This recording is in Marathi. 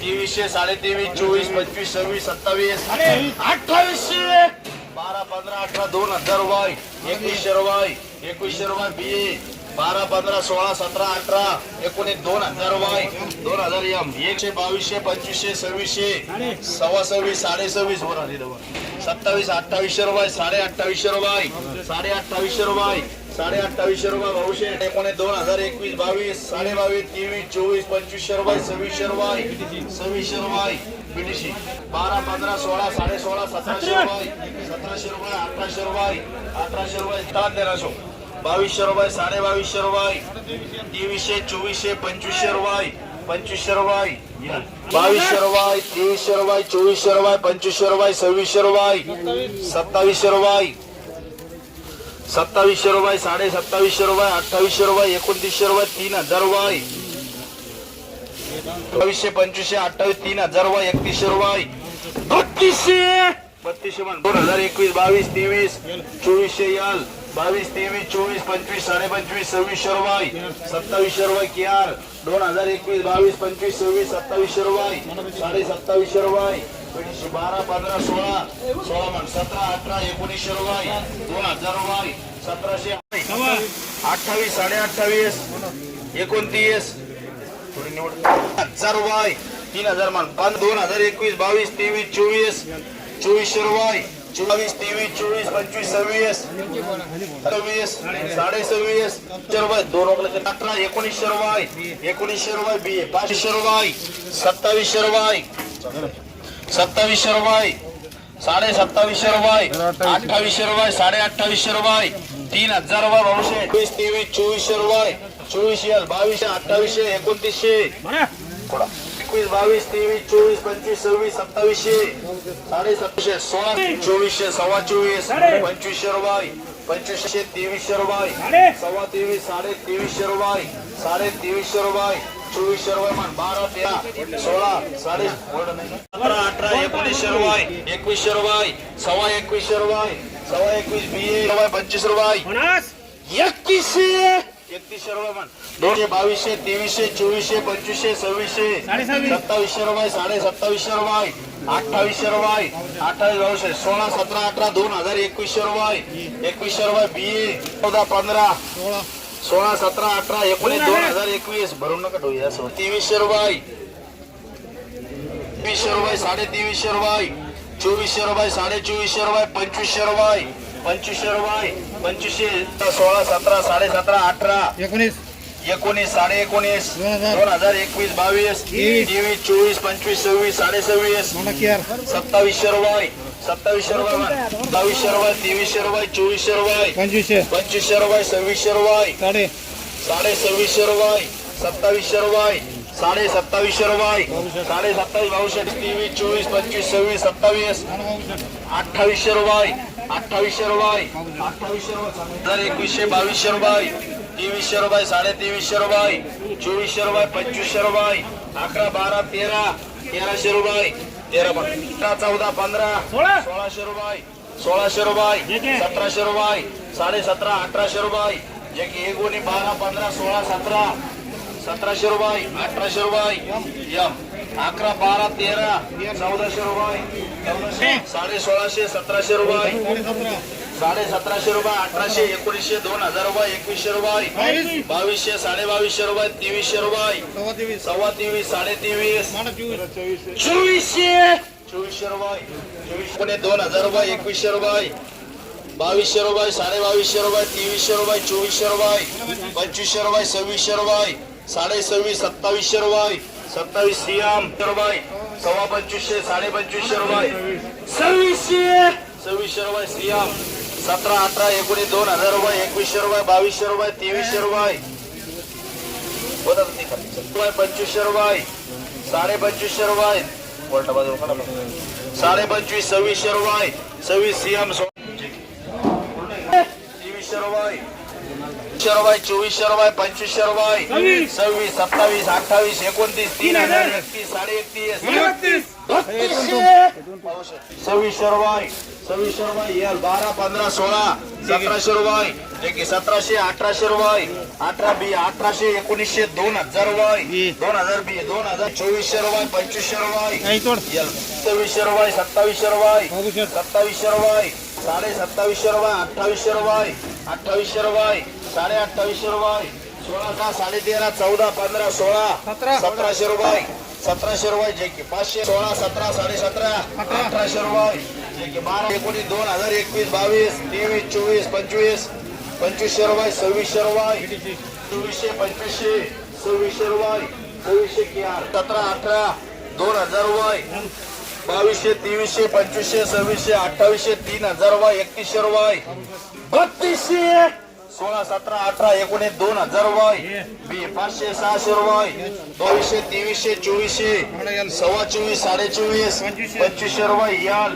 तेवीसशे साडे तेवीस चोवीस पंचवीस सव्वीस सत्तावीस अठ्ठावीसशे बारा पंधरा अठरा दोन हजार रुपये एकवीसशे रुपये एकवीसशे रुपये बी बारा पंधरा सोळा सतरा अठरा एकोणीस दोन हजार रुपये दोन हजार एम एकशे बावीसशे पंचवीसशे सव्वीसशे सव्वा सव्वीस साडे सव्वीस वर आली दोन सत्तावीस अठ्ठावीसशे रुपये साडे अठ्ठावीसशे रुपये साडे अठ्ठावीसशे रुपये साडे अठ्ठावीसशे रुपये भाऊशे एकोणीस दोन हजार एकवीस बावीस साडे बावीस तेवीस चोवीस पंचवीसशे रुपये सव्वीसशे रुपये सव्वीसशे रुपये बीडीसी बारा पंधरा सोळा साडे सोळा सतराशे रुपये सतराशे रुपये अठराशे रुपये अठराशे रुपये सात तेराशे बावीसशे रुपये साडे बावीसशे रुपये तेवीसशे चोवीसशे पंचवीसशे रुपये पंचवीसशे रुपये बावीसशे रुपये तेवीसशे रुपये चोवीसशे रुपये पंचवीसशे रुपये सव्वीसशे रुपये सत्तावीसशे रुपये सत्तावीसशे रुपये साडे सत्तावीसशे रुपये अठ्ठावीसशे रुपये एकोणतीसशे रुपये तीन हजार रुपये. बावीसशे पंचवीसशे अठ्ठावीस तीन हजार रुपये एकतीसशे रुपये. बत्तीसशे! बत्तीसशे म्हण. दोन हजार एकवीस बावीस तेवीस चोवीसशे याल. बावीस तेवीस चोवीस पंचवीस साडे पंचवीस सव्वीसशे रुपये. सत्तावीसशे रुपये केआर दोन हजार एकवीस बावीस पंचवीस सव्वीस सत्तावीसशे रुपये. साडे सत्तावीसशे रुपये. एकोणीसशे बारा पंधरा सोळा. सोळा म्हण. सतरा अठरा एकोणीसशे रुपये. दोन हजार रुपये. सतराशे अठ्ठावीस साडे अठ्ठावीस एकोणतीस. थोडी निवड. हजार रुपये. तीन हजार मान पाच दोन हजार एकवीस बावीस तेवीस चोवीस. चोवीसशे रुपये. चोवीस तेवीस चोवीस पंचवीस सव्वीस. सव्वीस साडे सव्वीस रुपये. दोन रुपये अठरा एकोणीसशे रुपये. एकोणीसशे रुपये बी ए. पाचशे रुपये. सत्तावीसशे रुपये. सत्तावीसशे रुपये. साडे सत्तावीसशे रुपये. अठ्ठावीसशे रुपये. साडे अठ्ठावीसशे रुपये. तीन हजार रुपये भाऊशे एकवीस तेवीस चोवीसशे रुपये चोवीसशे बावीसशे अठ्ठावीसशे एकोणतीसशे. एकवीस बावीस तेवीस चोवीस पंचवीस सव्वीस सत्तावीसशे. साडे सत्तावीसशे सोळा चोवीसशे सव्वा चोवीस पंचवीसशे रुपये पंचवीसशे तेवीसशे रुपये सव्वा तेवीस साडे तेवीसशे रुपये साडे तेवीसशे रुपये चोवीसशे रुपये मान बारा तेरा सोळा साडे अठरा अठरा एकोणीसशे रुपये एकवीसशे रुपये सव्वा एकवीसशे रुपये सव्वा एकवीस बी रुपये पंचवीस रुपये. एकतीसशे. एकतीसशे रुपये पण. दोनशे बावीसशे तेवीसशे चोवीसशे पंचवीसशे सव्वीसशे. सत्तावीसशे रुपये साडे सत्तावीसशे रुपये. अठ्ठावीसशे रुपये. अठ्ठावीस बावीसशे. सोळा सतरा अठरा दोन हजार एकवीसशे रुपये. एकवीसशे रुपये बी ए चौदा पंधरा. सोळा सतरा अठरा एकोणीस दोन हजार एकवीस. भरून नका ठेवू या तेवीसशे रुपये. तेवीसशे रुपये साडे तेवीसशे रुपये. चोवीसशे रुपये साडे चोवीसशे रुपये पंचवीसशे रुपये. पंचवीसशे रुपये पंचवीसशे सोळा सतरा साडे सतरा अठरा. एकोणीस. एकोणीस साडे एकोणीस दोन हजार. एकवीस बावीस. तेवीस. चोवीस पंचवीस सव्वीस साडे सव्वीस सत्तावीसशे रुपये. सत्तावीसशे रुपये. बावीसशे रुपये तेवीसशे रुपये चोवीसशे रुपये. पंचवीसशे. पंचवीसशे रुपये सव्वीसशे रुपये. साडे. साडे सव्वीसशे रुपये. सत्तावीसशे रुपये. साडे सत्तावीसशे रुपये साडे सत्तावीस बावीसशे तेवीस चोवीस पंचवीस सव्वीस सत्तावीस अठ्ठावीसशे रुपये अठ्ठावीसशे रुपये अठ्ठावीसशे रुपये हजार एकवीसशे बावीसशे रुपये तेवीसशे रुपये साडे तेवीसशे रुपये चोवीसशे रुपये पंचवीसशे रुपये अकरा बारा तेरा तेराशे रुपये तेरा पण तेरा चौदा पंधरा सोळाशे रुपये सोळाशे रुपये सतराशे रुपये साडे सतरा अठराशे रुपये जे की एक कोणी बारा पंधरा सोळा सतरा सतराशे रुपये अठराशे रुपये यम अकरा बारा तेरा चौदाशे रुपये चौदाशे साडे सोळाशे सतराशे रुपये. सतरा साडे सतराशे रुपये अठराशे एकोणीसशे दोन हजार रुपये एकवीसशे रुपये. बावीस बावीसशे साडे बावीसशे रुपये तेवीसशे रुपये. सव्वा तेवीस सव्वा तेवीस साडे तेवीस. मोठा चोवीस चोवीसशे. चोवीसशे रुपये. चोवीस पुणे दोन हजार रुपये एकवीसशे रुपये. बावीसशे रुपये साडे बावीसशे रुपये तेवीसशे रुपये चोवीसशे रुपये. पंचवीसशे रुपये सव्वीसशे रुपये. साडे सव्वीस सत्तावीसशे रुपये. सत्तावीस सियाम रुपये. सव्वा पंचवीसशे साडे पंचवीसशे रुपये. सव्वीसशे सव्वीसशे रुपये सियाम सतरा अठरा एकोणीस दोन हजार रुपये एकवीसशे रुपये बावीसशे रुपये तेवीसशे रुपये. पंचवीसशे रुपये. साडे पंचवीसशे रुपये साडे पंचवीस सव्वीसशे रुपये. सव्वीस सीएम तेवीसशे रुपये. रुपये चोवीसशे रुपये पंचवीसशे रुपये सव्वीस. सत्तावीस अठ्ठावीस एकोणतीस तीन हजार. एकतीस साडे एकतीस सव्वीसशे रुपये सव्वीसशे रुपये बारा पंधरा सोळा सतराशे रुपये एक सतराशे अठराशे रुपये अठरा बी अठराशे एकोणीसशे दोन हजार रुपये दोन हजार बी दोन हजार चोवीसशे रुपये पंचवीसशे रुपये सव्वीसशे रुपये सत्तावीसशे रुपये सत्तावीसशे रुपये साडे सत्तावीसशे रुपये अठ्ठावीसशे रुपये अठ्ठावीसशे रुपये साडे अठ्ठावीसशे रुपये. सोळा का साडे तेरा चौदा पंधरा सोळा सतराशे रुपये. सतराशे रुपये जे की पाचशे सोळा सतरा साडे सतरा अठराशे रुपये. जे की बारा एकोणीस दोन हजार एकवीस बावीस तेवीस चोवीस पंचवीस पंचवीसशे रुपये सव्वीसशे रुपये. चोवीसशे पंचवीसशे सव्वीसशे रुपये. सव्वीसशे सतरा अठरा दोन हजार रुपये. बावीसशे तेवीसशे पंचवीसशे सव्वीसशे अठ्ठावीसशे तीन हजार रुपये एकतीसशे रुपये. बत्तीसशे! सोळा सतरा अठरा एकोणीस दोन हजार रुपये बी पाचशे सहाशे रुपये दोनशे तेवीसशे चोवीसशे सव्वा चोवीस साडे चोवीस पंचवीसशे रुपये याल.